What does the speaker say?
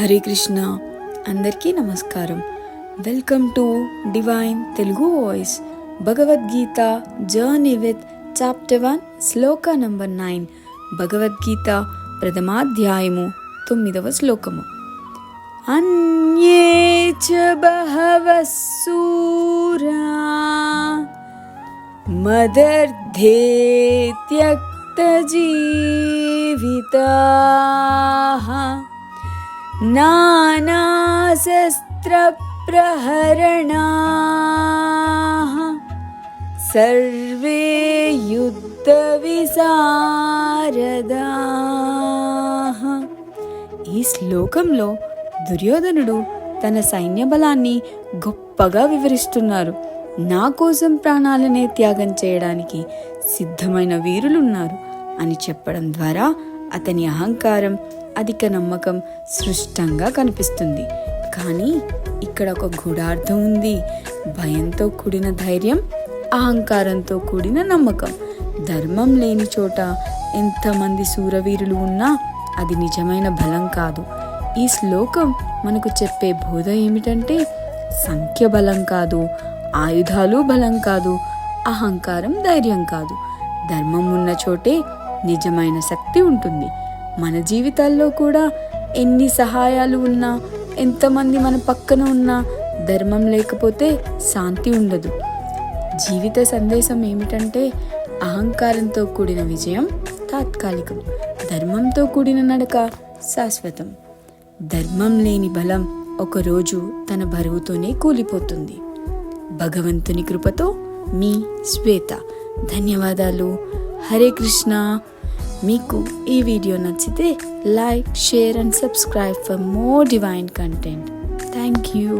హరే కృష్ణ. అందరికీ నమస్కారం. Welcome to divine Telugu voice. Bhagavad Gita journey with chapter one shloka number nine. Bhagavad Gita ప్రథమాధ్యాయము తొమ్మిదవ శ్లోకము. అన్యే చ బహవ సూరా మదర్ధే త్యక్త జీవితా नानाशस्त्रप्रहरणाः सर्वे యుద్ధవిశారదాః ఈ శ్లోకంలో దుర్యోధనుడు తన సైన్య బలాన్ని గొప్పగా వివరిస్తున్నారు నా కోసం ప్రాణాలనే త్యాగం చేయడానికి సిద్ధమైన వీరులున్నారు అని చెప్పడం ద్వారా అతని అహంకారం అధిక నమ్మకం సృష్టంగా కనిపిస్తుంది. కానీ ఇక్కడ ఒక గూఢార్థం ఉంది. భయంతో కూడిన ధైర్యం అహంకారంతో కూడిన నమ్మకం. ధర్మం లేని చోట ఎంతమంది శూరవీరులు ఉన్నా అది నిజమైన బలం కాదు. ఈ శ్లోకం మనకు చెప్పే బోధ ఏమిటంటే సంఖ్య బలం కాదు ఆయుధాలు బలం కాదు అహంకారం ధైర్యం కాదు. ధర్మం ఉన్న చోటే నిజమైన శక్తి ఉంటుంది. మన జీవితాల్లో కూడా ఎన్ని సహాయాలు ఉన్నా ఎంతమంది మన పక్కన ఉన్నా ధర్మం లేకపోతే శాంతి ఉండదు. జీవిత సందేశం ఏమిటంటే అహంకారంతో కూడిన విజయం తాత్కాలికం ధర్మంతో కూడిన నడక శాశ్వతం. ధర్మం లేని బలం ఒకరోజు తన బరువుతోనే కూలిపోతుంది. భగవంతుని కృపతో మీ శ్వేత. ధన్యవాదాలు. హరే కృష్ణ. మీకు ఈ వీడియో నచ్చితే like share and subscribe for more divine content. Thank you.